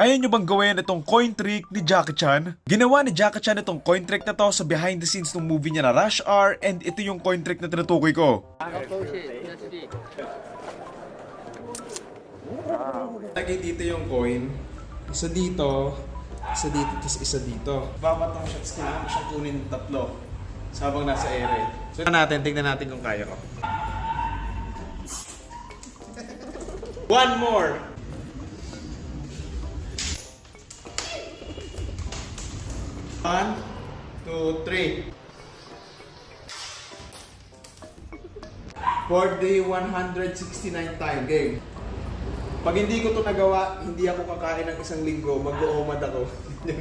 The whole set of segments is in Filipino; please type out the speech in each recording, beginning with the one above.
Ayaw nyo bang gawin itong coin trick ni Jackie Chan? Ginawa ni Jackie Chan itong coin trick na to sa behind the scenes ng movie niya na Rush Hour and ito yung coin trick na tinutukoy ko. Lagay dito yung coin. Isa dito, isa dito, tapos isa dito. Babatang shots kailangan mo siyang kunin tatlo. Sabang nasa ere. So, natin, tignan natin kung kaya ko. One more! One, two, three. For the 169 time game. Pag hindi ko to nagawa, hindi ako kakain ng isang linggo, mag-uumad ako.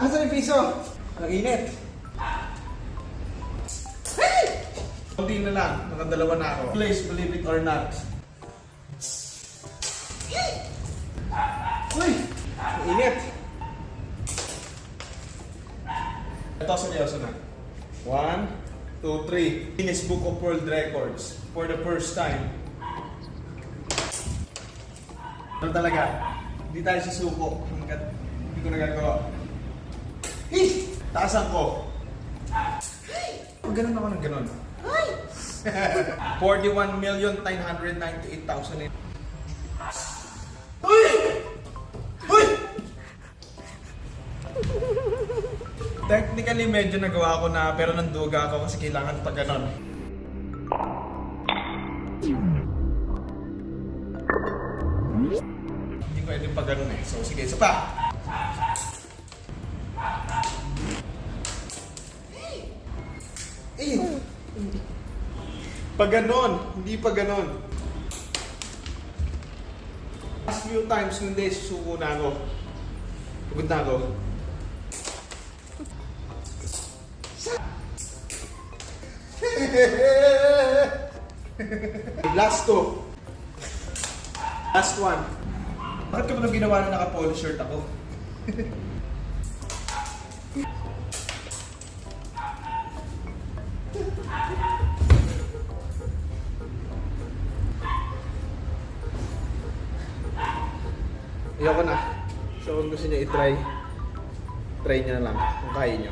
Asan yung piso? Ang init. Hey! Kunti na lang, nakadalawa na ako. Please, believe it or not. Init. Ito, seryoso na. One, two, three. Guinness Book of World Records. For the first time. Ano talaga? Hindi tayo susuko hanggat hindi ko nagagawa. Hey! Taasan ko. Pag ganun ako ng ganun. 41,998,000 Technically, medyo nagawa ko na pero nanduga ako kasi kailangan pa ganon. Hindi pwede pa ganon eh. So, sige, isa pa. Eh! Pag ganon, hindi pa ganon. Last few times, hindi, susuko na ako. Pagod na ako. Last two. Last one. Bakit ka ba nang ginawa na naka-polo shirt ako? Ayoko na. So kung gusto niyo i-try, try niyo na lang kung kaya niyo.